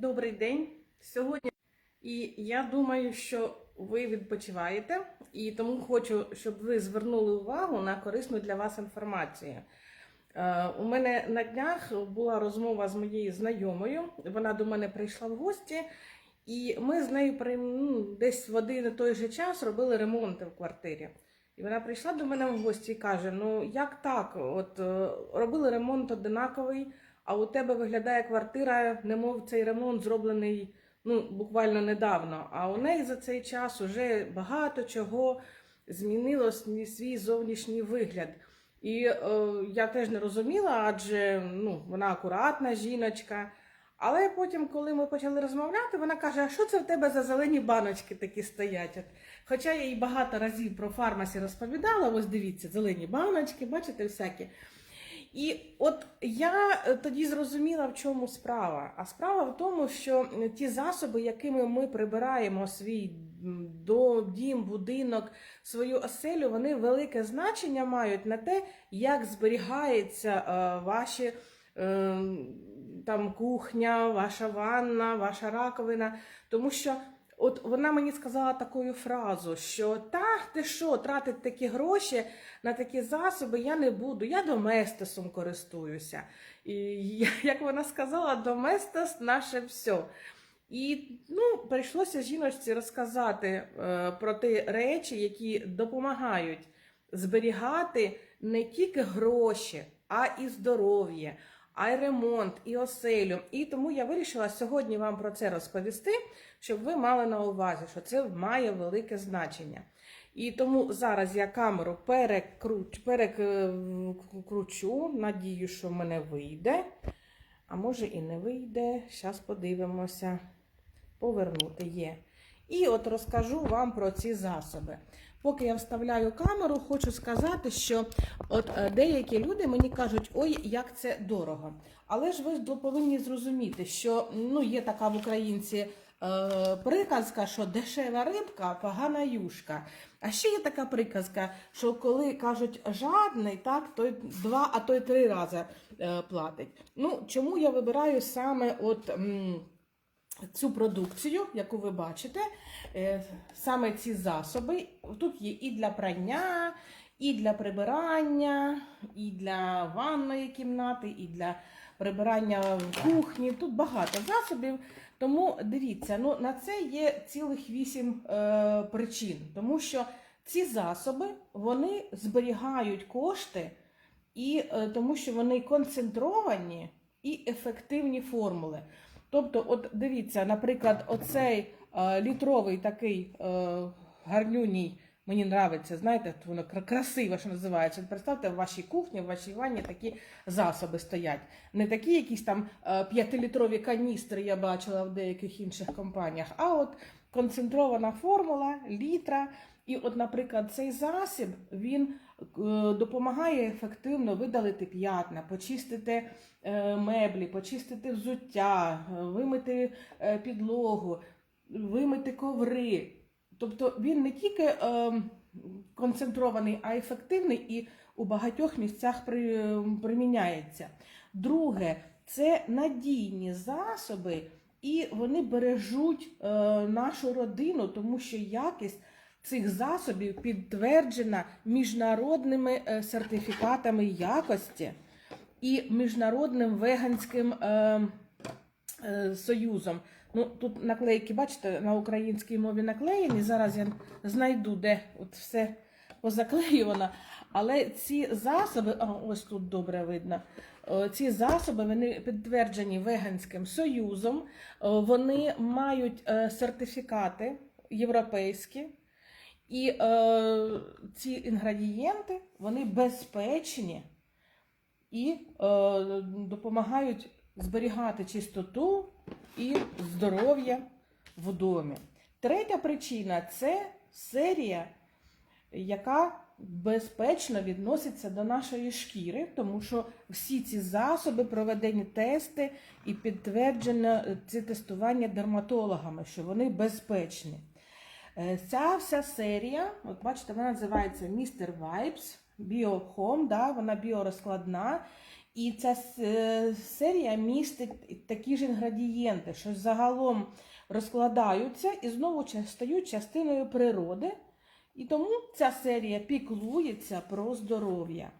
Добрий день. Сьогодні і я думаю, що ви відпочиваєте, і тому хочу, щоб ви звернули увагу на корисну для вас інформацію. Е, У мене на днях була розмова з моєю знайомою. Вона до мене прийшла в гості, і ми з нею ну, десь в один і той же час робили ремонти в квартирі. І вона прийшла до мене в гості і каже: Ну як так? От е, робили ремонт одинаковий, а у тебе виглядає квартира, немов цей ремонт зроблений ну, буквально недавно. А у неї за цей час уже багато чого змінило свій зовнішній вигляд. І е, я теж не розуміла, адже ну, вона акуратна жіночка. Але потім, коли ми почали розмовляти, вона каже: А що це в тебе за зелені баночки такі стоять? От, Хоча я їй багато разів про фармасі розповідала, ось дивіться, зелені баночки, бачите, всякі. І от я е, тоді зрозуміла, в чому справа. А справа в тому, що ті засоби, якими ми прибираємо свій дім, будинок, свою оселю, вони велике значення мають на те, як зберігається е, ваші. е, Там кухня, ваша ванна, ваша раковина. Тому що от вона мені сказала таку фразу, що та ти що, тратить такі гроші на такі засоби я не буду. Я доместосом користуюся. І як вона сказала, доместос наше все. І ну, прийшлося жіночці розказати е, про ті речі, які допомагають зберігати не тільки гроші, а і здоров'я, а й ремонт, і оселю. І тому я вирішила сьогодні вам про це розповісти, щоб ви мали на увазі, що це має велике значення. І тому зараз я камеру перекручу, перекручу, надію, що в мене вийде. А може і не вийде. Зараз подивимося. Повернути є. І от розкажу вам про ці засоби. Поки я вставляю камеру, хочу сказати, що от е, деякі люди мені кажуть, ой, як це дорого. Але ж ви повинні зрозуміти, що ну, є така в українці е, приказка, що дешева рибка, погана юшка. А ще є така приказка, що коли кажуть жадний, так, той два, а то й три рази е, платить. Ну, чому я вибираю саме от. Цю продукцію, яку ви бачите, е, саме ці засоби. Тут є і для прання, і для прибирання, і для ванної кімнати, і для прибирання в кухні. Тут багато засобів. Тому дивіться, ну на це є цілих вісім е, причин, тому що ці засоби вони зберігають кошти, і е, тому що вони концентровані і ефективні формули. Тобто, от дивіться, наприклад, оцей е, літровий такий е, гарнюній, мені нравиться, знаєте, воно кра- красиво, що називається. Представте, в вашій кухні, в вашій ванні такі засоби стоять. Не такі якісь там е, п'ятилітрові каністри я бачила в деяких інших компаніях, а от концентрована формула літра. І, от, наприклад, цей засіб він допомагає ефективно видалити п'ятна, почистити е, меблі, почистити взуття, е, вимити е, підлогу, вимити коври. Тобто він не тільки е, концентрований, а ефективний і у багатьох місцях при, приміняється. Друге, це надійні засоби, і вони бережуть е, нашу родину, тому що якість цих засобів підтверджена міжнародними е, сертифікатами якості і міжнародним веганським е, е, союзом. Ну, тут наклейки, бачите, на українській мові наклеєні. Зараз я знайду, де от все позаклеювано. Але ці засоби, ось тут добре видно. Ці засоби вони підтверджені веганським союзом, вони мають сертифікати європейські, і е, ці інгредієнти вони безпечні і е, допомагають зберігати чистоту і здоров'я в домі. Третя причина це серія, яка безпечно відноситься до нашої шкіри, тому що всі ці засоби проведені тести і підтверджено е, це тестування дерматологами, що вони безпечні. Е, Ця вся серія, от бачите, вона називається Mr. Vibes Bio да, вона біорозкладна. І ця е, серія містить такі ж інгредієнти, що загалом розкладаються і знову стають частиною природи. І тому ця серія піклується про здоров'я.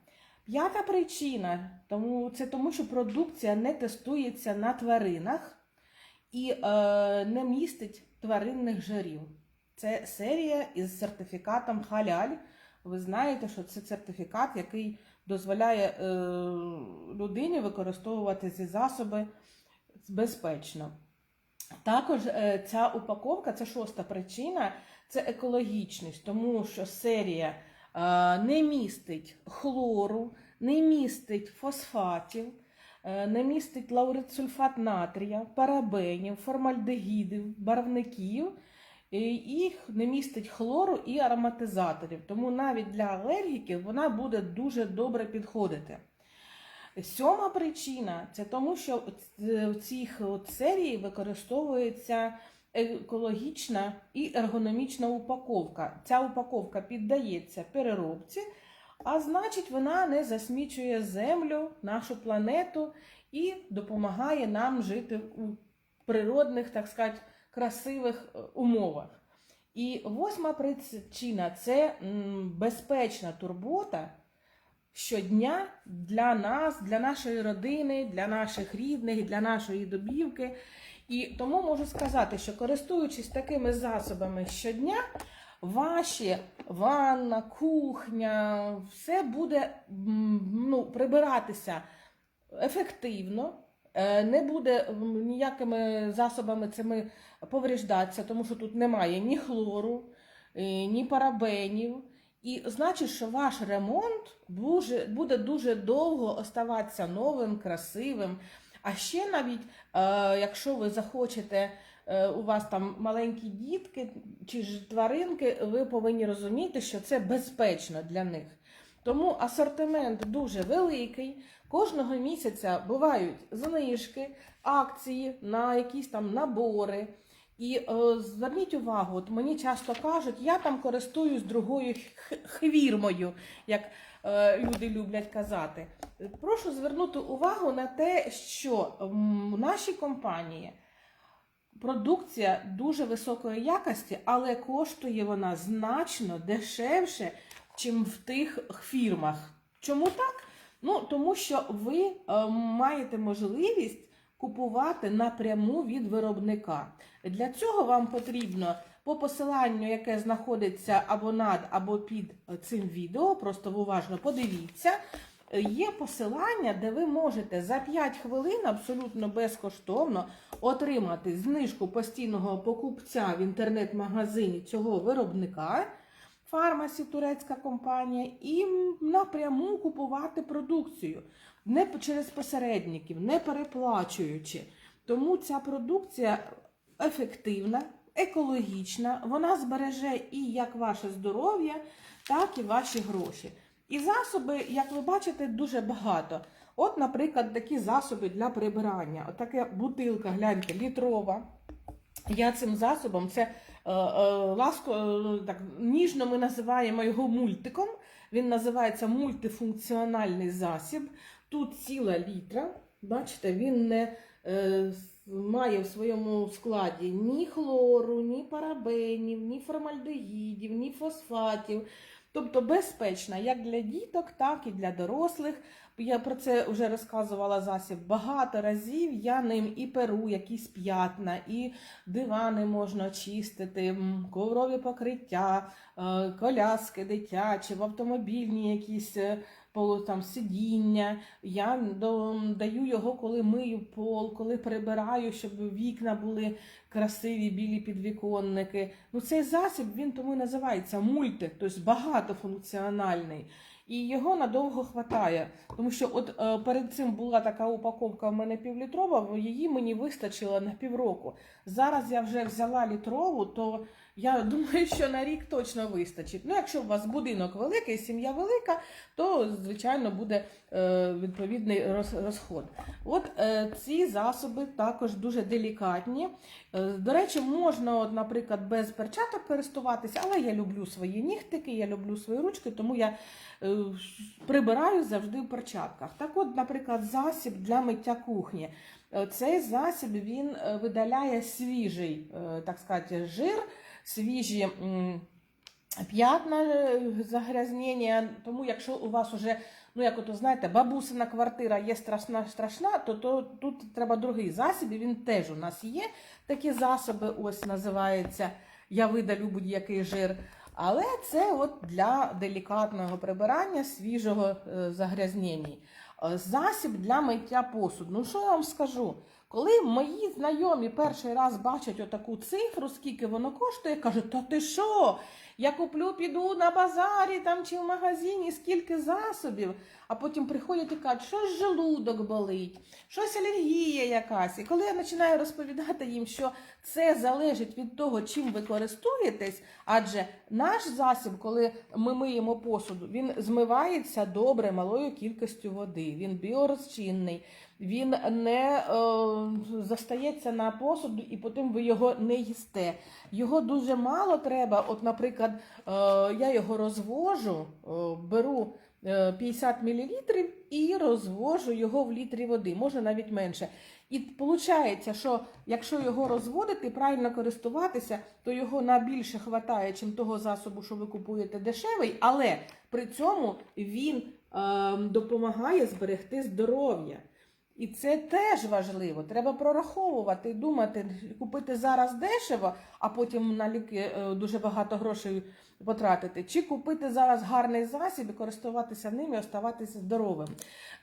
П'ята причина тому це тому, що продукція не тестується на тваринах і е, не містить тваринних жирів. Це серія із сертифікатом халяль. Ви знаєте, що це сертифікат, який дозволяє е, людині використовувати ці засоби безпечно. Також е, ця упаковка, це шоста причина, це екологічність, тому що серія е, не містить хлору, не містить фосфатів, е, не містить лаурицульфат натрія, парабенів, формальдегідів, барвників, їх не містить хлору і ароматизаторів. Тому навіть для алергіків вона буде дуже добре підходити. Сьома причина це тому, що в цій серії використовується екологічна і ергономічна упаковка. Ця упаковка піддається переробці, а значить, вона не засмічує землю, нашу планету і допомагає нам жити у природних, так сказати, красивих е, умовах. І восьма причина це безпечна турбота щодня для нас, для нашої родини, для наших рідних, для нашої домівки. І тому можу сказати, що користуючись такими засобами щодня, ваші ванна, кухня, все буде ну, прибиратися ефективно, е, не буде ніякими засобами цими повреждатися, тому що тут немає ні хлору, е, ні парабенів. І значить, що ваш ремонт буде дуже довго оставатися новим, красивим. А ще навіть, е, якщо ви захочете, е, у вас там маленькі дітки чи ж тваринки, ви повинні розуміти, що це безпечно для них. Тому асортимент дуже великий. Кожного місяця бувають знижки, акції на якісь там набори. І е, зверніть увагу, от мені часто кажуть, я там користуюсь другою хвірмою, як е, люди люблять казати. Прошу звернути увагу на те, що в нашій компанії продукція дуже високої якості, але коштує вона значно дешевше, чим в тих фірмах. Чому так? Ну, тому що ви е, маєте можливість купувати напряму від виробника. Для цього вам потрібно по посиланню, яке знаходиться або над, або під цим відео, просто уважно подивіться. Є посилання, де ви можете за 5 хвилин абсолютно безкоштовно отримати знижку постійного покупця в інтернет-магазині цього виробника. Фармасі, турецька компанія, і напряму купувати продукцію не через посередників, не переплачуючи. Тому ця продукція ефективна, екологічна, вона збереже і як ваше здоров'я, так і ваші гроші. І засоби, як ви бачите, дуже багато. От, наприклад, такі засоби для прибирання. От така бутилка, гляньте, літрова. Я цим засобом, це е, е, ласко, е, так, ніжно ми називаємо його мультиком. Він називається мультифункціональний засіб. Тут ціла літра. Бачите, він не е, має в своєму складі ні хлору, ні парабенів, ні формальдегідів, ні фосфатів. Тобто безпечна як для діток, так і для дорослих. Я про це вже розказувала засіб багато разів. Я ним і перу якісь п'ятна, і дивани можна чистити, коврові покриття, е, коляски дитячі, в автомобільні якісь е, там сидіння. Я даю його, коли мию пол, коли прибираю, щоб вікна були красиві, білі підвіконники. Ну, цей засіб він тому і називається мульти, тобто багатофункціональний. І його надовго хватає. Тому що от е, перед цим була така упаковка в мене півлітрова, її мені вистачило на півроку. Зараз я вже взяла літрову, то я думаю, що на рік точно вистачить. Ну, якщо у вас будинок великий, сім'я велика, то звичайно буде е, відповідний роз- розход. От е, ці засоби також дуже делікатні. Е, До речі, можна, от, наприклад, без перчаток користуватися, але я люблю свої нігтики, я люблю свої ручки, тому я прибираю завжди в перчатках. Так от, наприклад, засіб для миття кухні. Цей засіб він видаляє свіжий, так сказати, жир, свіжі п'ятна е, загрязнення. Тому якщо у вас уже, ну як ото знаєте, бабусина квартира є страшна, страшна, то, то тут треба другий засіб, і він теж у нас є. Такі засоби, ось називається Я видалю будь-який жир. Але це от для делікатного прибирання свіжого е, загрязнення. Е, Засіб для миття посуду. Ну що я вам скажу? Коли мої знайомі перший раз бачать отаку цифру, скільки воно коштує, кажуть, та ти що? Я куплю, піду на базарі там чи в магазині, скільки засобів, а потім приходять і кажуть, щось желудок болить, щось алергія якась. І коли я починаю розповідати їм, що це залежить від того, чим ви користуєтесь, адже наш засіб, коли ми миємо посуду, він змивається добре малою кількістю води, він біорозчинний, він не е, застається на посуду і потім ви його не їсте. Його дуже мало треба. От, наприклад, е, я його розвожу, е, беру е, 50 мл і розвожу його в літрі води, може навіть менше. І виходить, що якщо його розводити, правильно користуватися, то його на більше хватає, чим того засобу, що ви купуєте дешевий, але при цьому він е, допомагає зберегти здоров'я. І це теж важливо. Треба прораховувати думати, купити зараз дешево, а потім на ліки е, дуже багато грошей потратити, чи купити зараз гарний засіб і користуватися ним і оставатися здоровим.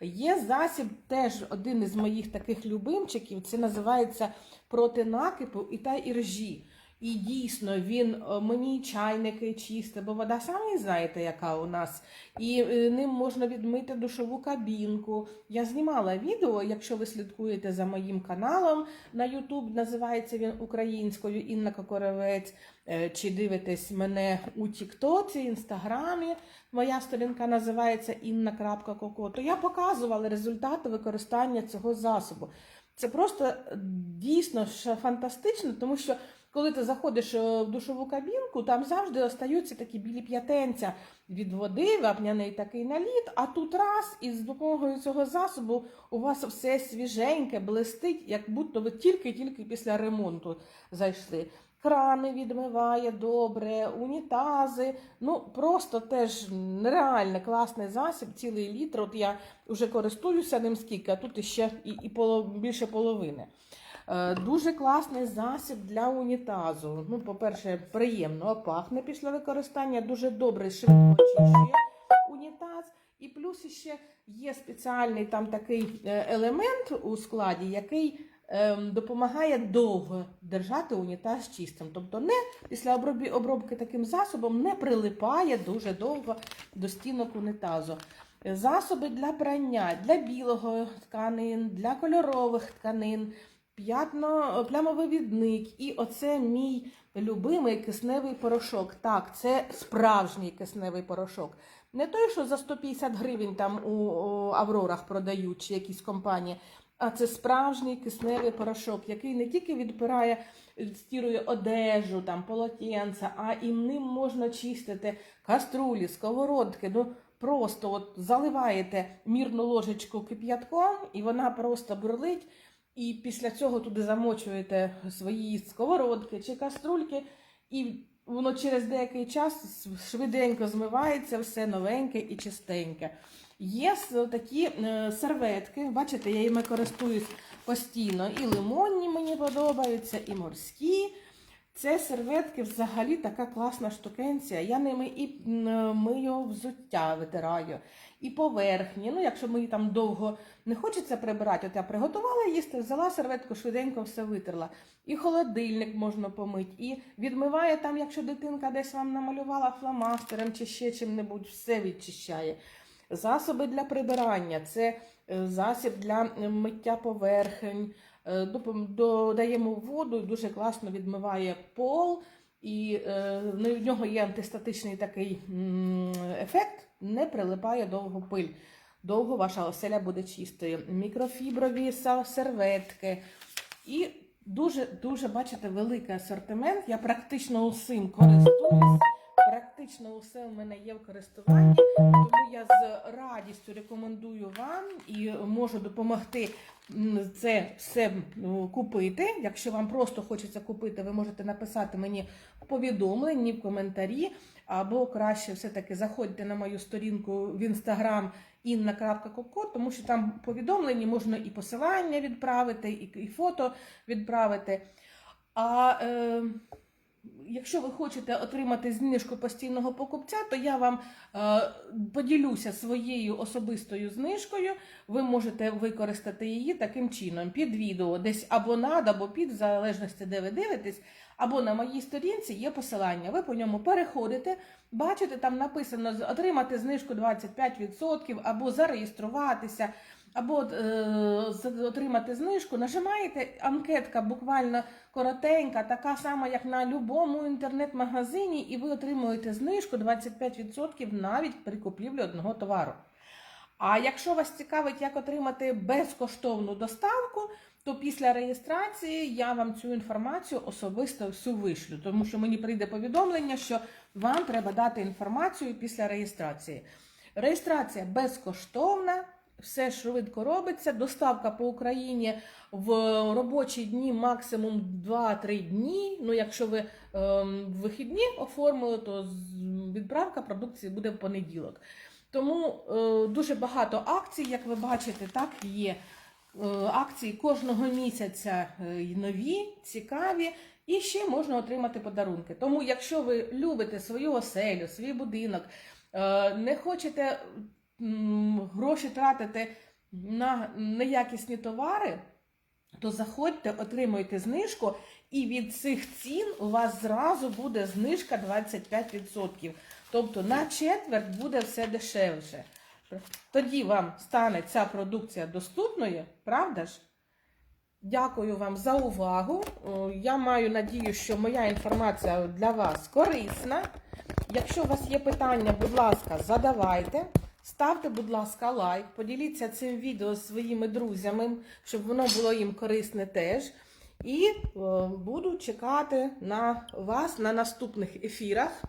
Є засіб, теж один із моїх таких любимчиків, це називається проти накипу і та іржі. І дійсно він е, мені чайники чисте, бо вода самі знаєте, яка у нас. І е, ним можна відмити душову кабінку. Я знімала відео, якщо ви слідкуєте за моїм каналом на YouTube, називається він українською Інна Кокоревець. Е, Чи дивитесь мене у Тіктоці, Інстаграмі. Моя сторінка називається Інна.коко. То я показувала результати використання цього засобу. Це просто дійсно фантастично, тому що коли ти заходиш е, в душову кабінку, там завжди остаються такі білі п'ятенця від води, вапняний такий наліт, а тут раз, і з допомогою цього засобу у вас все свіженьке, блистить, як будто ви тільки-тільки після ремонту зайшли. Крани відмиває добре, унітази. Ну просто теж нереально класний засіб, цілий літр. От я вже користуюся ним скільки, а тут іще і, і поло, більше половини. Е, Дуже класний засіб для унітазу. Ну, по-перше, приємно пахне після використання, дуже добре швидко унітаз. І плюс ще є спеціальний там такий е, елемент у складі, який ем, допомагає довго держати унітаз чистим. Тобто не після обробки таким засобом не прилипає дуже довго до стінок унітазу. Засоби для прання, для білого тканин, для кольорових тканин, п'ятно, плямовивідник. І оце мій любимий кисневий порошок. Так, це справжній кисневий порошок. Не той, що за 150 гривень там у, Аврорах продають чи якісь компанії, а це справжній кисневий порошок, який не тільки відпирає, стірує одежу, там, полотенця, а і ним можна чистити каструлі, сковородки. Ну, просто от заливаєте мірну ложечку кип'ятком, і вона просто бурлить. І після цього туди замочуєте свої сковородки чи каструльки, і воно через деякий час швиденько змивається, все новеньке і чистеньке. Є такі е, серветки, бачите, я їми користуюсь постійно. І лимонні мені подобаються, і морські. Це серветки взагалі така класна штукенція. Я ними і мию взуття, витираю, і поверхні. Ну, якщо мені там довго не хочеться прибирати, от я приготувала їсти, взяла серветку, швиденько все витерла. І холодильник можна помити, і відмиває там, якщо дитинка десь вам намалювала фломастером чи ще чим-небудь, все відчищає. Засоби для прибирання це е, засіб для миття поверхень. Е, Додаємо воду, дуже класно відмиває пол, і е, ну, в нього є антистатичний такий ефект, не прилипає довго пиль. довго ваша оселя буде чистою. Мікрофіброві серветки. І дуже-дуже, бачите, великий асортимент. Я практично усім користуюсь. Практично усе в мене є в користуванні, тому я з радістю рекомендую вам і можу допомогти це все купити. Якщо вам просто хочеться купити, ви можете написати мені в повідомленні, в коментарі, або краще все-таки заходьте на мою сторінку в інстаграм інна.коко, тому що там в повідомленні можна і посилання відправити, і фото відправити. А е, якщо ви хочете отримати знижку постійного покупця, то я вам е, поділюся своєю особистою знижкою. Ви можете використати її таким чином під відео, десь або над, або під, в залежності, де ви дивитесь, або на моїй сторінці є посилання. Ви по ньому переходите, бачите, там написано отримати знижку 25%, або зареєструватися. Або е, отримати знижку, нажимаєте анкетка буквально коротенька, така сама, як на будь-якому інтернет-магазині, і ви отримуєте знижку 25% навіть при купівлі одного товару. А якщо вас цікавить, як отримати безкоштовну доставку, то після реєстрації я вам цю інформацію особисто всю вишлю, тому що мені прийде повідомлення, що вам треба дати інформацію після реєстрації. Реєстрація безкоштовна. Все швидко робиться. Доставка по Україні в робочі дні максимум 2-3 дні. Ну, якщо ви ем, в вихідні оформили, то відправка продукції буде в понеділок. Тому е, дуже багато акцій, як ви бачите, так є. Е, акції кожного місяця е, нові, цікаві, і ще можна отримати подарунки. Тому, якщо ви любите свою оселю, свій будинок, не хочете гроші тратити на неякісні товари, то заходьте, отримуйте знижку, і від цих цін у вас зразу буде знижка 25%. Тобто на четверть буде все дешевше. Тоді вам стане ця продукція доступною, правда ж? Дякую вам за увагу. Я маю надію, що моя інформація для вас корисна. Якщо у вас є питання, будь ласка, задавайте. Ставте, будь ласка, лайк, поділіться цим відео з своїми друзями, щоб воно було їм корисне теж. І е, буду чекати на вас на наступних ефірах.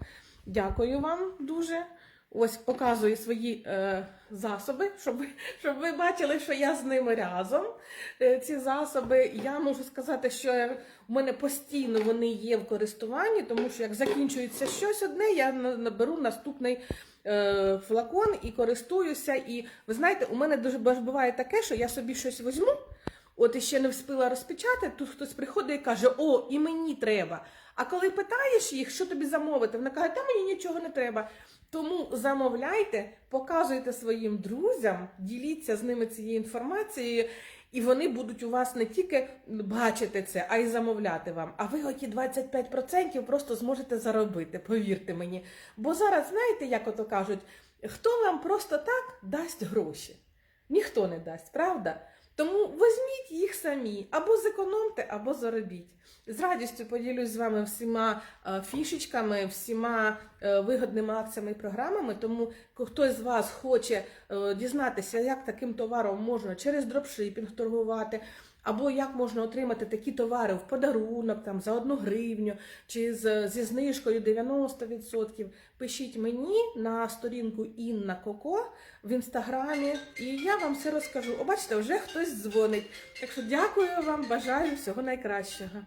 Дякую вам дуже. Ось показую свої е, засоби, щоб, щоб ви бачили, що я з ними разом. Е, ці засоби, я можу сказати, що я- у мене постійно вони є в користуванні, тому що як закінчується щось одне, я наберу наступний е, флакон і користуюся. І ви знаєте, у мене дуже буває таке, що я собі щось візьму. От і ще не встигла розпечатати, тут хтось приходить і каже: О, і мені треба. А коли питаєш їх, що тобі замовити, вони кажуть, та мені нічого не треба. Тому замовляйте, показуйте своїм друзям, діліться з ними цією інформацією, і вони будуть у вас не тільки бачити це, а й замовляти вам. А ви оті 25% просто зможете заробити, повірте мені. Бо зараз, знаєте, як ото кажуть, хто вам просто так дасть гроші? Ніхто не дасть, правда? Тому візьміть їх самі, або зекономте, або заробіть. З радістю поділюсь з вами всіма е, фішечками, всіма е, вигодними акціями і програмами. Тому хтось з вас хоче е, дізнатися, як таким товаром можна через дропшипінг торгувати, або як можна отримати такі товари в подарунок там, за одну гривню чи з, зі знижкою 90%, пишіть мені на сторінку Інна Коко в інстаграмі, і я вам все розкажу. О, бачите, вже хтось дзвонить. Так що дякую вам, бажаю всього найкращого.